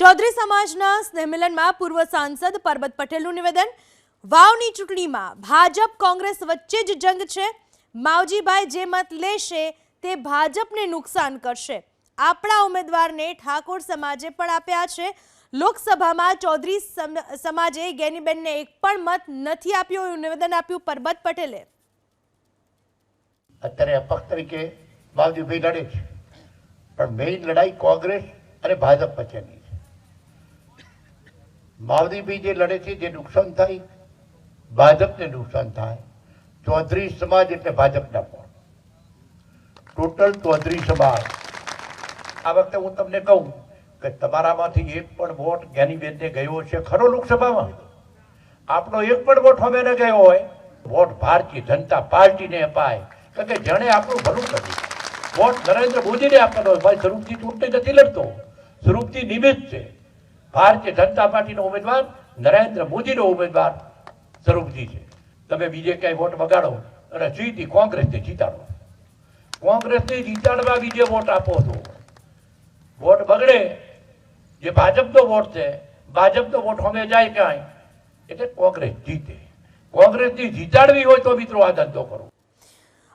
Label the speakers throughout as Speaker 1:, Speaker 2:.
Speaker 1: ચૌધરી સમાજના સ્નેહમિલનમાં પૂર્વ સાંસદ પરબત પટેલનું નિવેદન. વાવની ચૂંટણીમાં ભાજપ કોંગ્રેસ વચ્ચે જ જંગ છે. માવજીભાઈ જે મત લેશે તે ભાજપને નુકસાન કરશે. આપણા ઉમેદવારને ઠાકોર સમાજે પણ આપ્યા છે. લોકસભામાં ચૌધરી સમાજે ગેનીબેનને એક પણ મત નથી આપ્યો એવું નિવેદન આપ્યું પરબત પટેલે.
Speaker 2: અત્યારે અપક્ષ તરીકે માવજીભાઈ લડે છે. પણ મેઇન લડાઈ કોંગ્રેસ અને ભાજપ વચ્ચેની માવજીભાઈ જે લડે છે, જે નુકસાન થાય, ભાજપને નુકસાન થાય, ચૌધરી સમાજ એટલે ભાજપના પણ. ટોટલ ચૌધરી સમાજ. આ વખતે હું તમને કહું કે તમારામાંથી એક પણ વોટ જ્ઞાનીબેનને ગયો છે ખરો લોકસભામાં? આપણો એક પણ વોટ અમે ન ગયો હોય, વોટ ભારતીય જનતા પાર્ટીને અપાય. કારણ કે જેણે આપણું ભલું કર્યું. વોટ નરેન્દ્ર મોદીને આપવાનો હોય, ભાઈ, સ્વરૂપથી ચૂંટણી નથી લડતો. સ્વરૂપથી નિમિત્ત છે. ભારતીય જનતા પાર્ટીનો ઉમેદવાર, નરેન્દ્ર મોદીનો ઉમેદવાર સ્વરૂપજી છે. તમે બીજે ક્યાંય વોટ બગાડો અને જીતી કોંગ્રેસને જીતાડો. કોંગ્રેસને જીતાડવા બીજે વોટ આપો તો. વોટ બગડે, જે ભાજપનો વોટ છે, ભાજપનો વોટ અમે જાય ક્યાંય? એટલે કોંગ્રેસ જીતે. કોંગ્રેસની જીતાડવી હોય તો મિત્રો આ ધંધો કરો.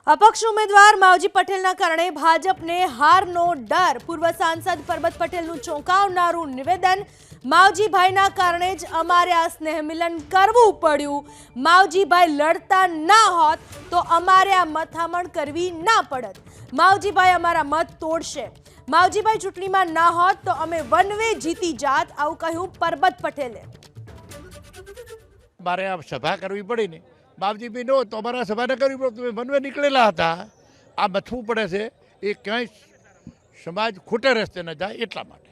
Speaker 1: અપક્ષ ઉમેદવાર માવજી પટેલના કારણે ભાજપને હારનો ડર. પૂર્વ સાંસદ પરબત પટેલનું ચોંકાવનારું નિવેદન માવજીભાઈના કારણે જ અમારે આ સ્નેહ મિલન કરવું પડ્યું. માવજીભાઈ લડતા ના હોત તો અમારે આ મથામણ કરવી ના પડત. માવજીભાઈ અમારા મત તોડશે. માવજીભાઈ ચૂંટણીમાં ના હોત તો અમે વન વે જીતી જાત, આવું કહ્યું પરબત પટેલે.
Speaker 3: મારે આ સભા કરવી પડી ને. બાપજીભાઈ નો તો અમારા સભા ન કરવી પડે તમે વનવે નીકળેલા હતા. આ બથવું પડે છે. એ ક્યાંય સમાજ ખોટે રસ્તે ન જાય એટલા માટે.